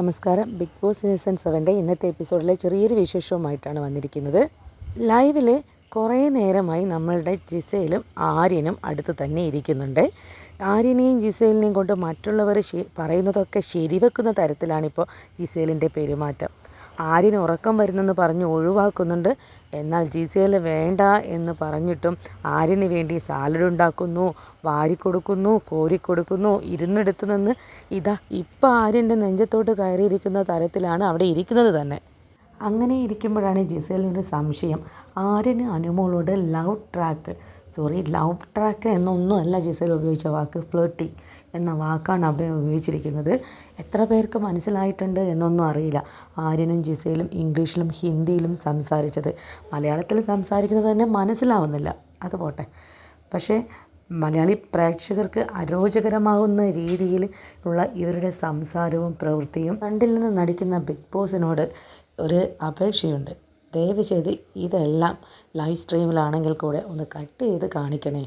നമസ്കാരം. Big boss season സെവന്റെ ഇന്നത്തെ എപ്പിസോഡിലെ ചെറിയൊരു വിശേഷവുമായിട്ടാണ് വന്നിരിക്കുന്നത്. ലൈവിൽ കുറേ നേരമായി നമ്മളുടെ ജിസയിലും ആര്യനും അടുത്ത് തന്നെ ഇരിക്കുന്നുണ്ട്. ആര്യനെയും ജിസേലിനെയും കൊണ്ട് മറ്റുള്ളവർ പറയുന്നതൊക്കെ ശരിവെക്കുന്ന തരത്തിലാണിപ്പോൾ ജിസേലിന്റെ പെരുമാറ്റം. ആര്യന് ഉറക്കം വരുന്നെന്ന് പറഞ്ഞ് ഒഴിവാക്കുന്നുണ്ട്. എന്നാൽ ജിസേൽ വേണ്ട എന്ന് പറഞ്ഞിട്ടും ആര്യന് വേണ്ടി സാലഡ് ഉണ്ടാക്കുന്നു വാരിക്കൊടുക്കുന്നു കോരിക്കൊടുക്കുന്നു ഇരുന്നെടുത്ത് നിന്ന് ഇതാ ഇപ്പം ആര്യന്റെ നെഞ്ചത്തോട്ട് കയറിയിരിക്കുന്ന തരത്തിലാണ് അവിടെ ഇരിക്കുന്നത് തന്നെ. അങ്ങനെ ഇരിക്കുമ്പോഴാണ് ജിസേലിനൊരു സംശയം. ആര്യന് അനുമോളോട് love track. Sorry love track എന്നൊന്നുമല്ല Giselle ഉപയോഗിച്ച വാക്ക് ഫ്ലോട്ടിങ് എന്ന വാക്കാണ് അവിടെ ഉപയോഗിച്ചിരിക്കുന്നത്. എത്ര പേർക്ക് മനസ്സിലായിട്ടുണ്ട് എന്നൊന്നും അറിയില്ല. ആര്യനും ജിസേലും ഇംഗ്ലീഷിലും ഹിന്ദിയിലും സംസാരിച്ചത്. മലയാളത്തിൽ സംസാരിക്കുന്നത് തന്നെ മനസ്സിലാവുന്നില്ല. അത് പോട്ടെ. പക്ഷേ മലയാളി പ്രേക്ഷകർക്ക് അരോചകരമാകുന്ന രീതിയിൽ ഉള്ള ഇവരുടെ സംസാരവും പ്രവൃത്തിയും ഫ്രണ്ടിൽ നിന്ന് നടിക്കുന്ന ബിഗ് ബോസിനോട് ഒരു അപേക്ഷയുണ്ട്. ദയവ് ചെയ്ത് ഇതെല്ലാം ലൈവ് സ്ട്രീമിലാണെങ്കിൽ കൂടെ ഒന്ന് കട്ട് ചെയ്ത് കാണിക്കണേ.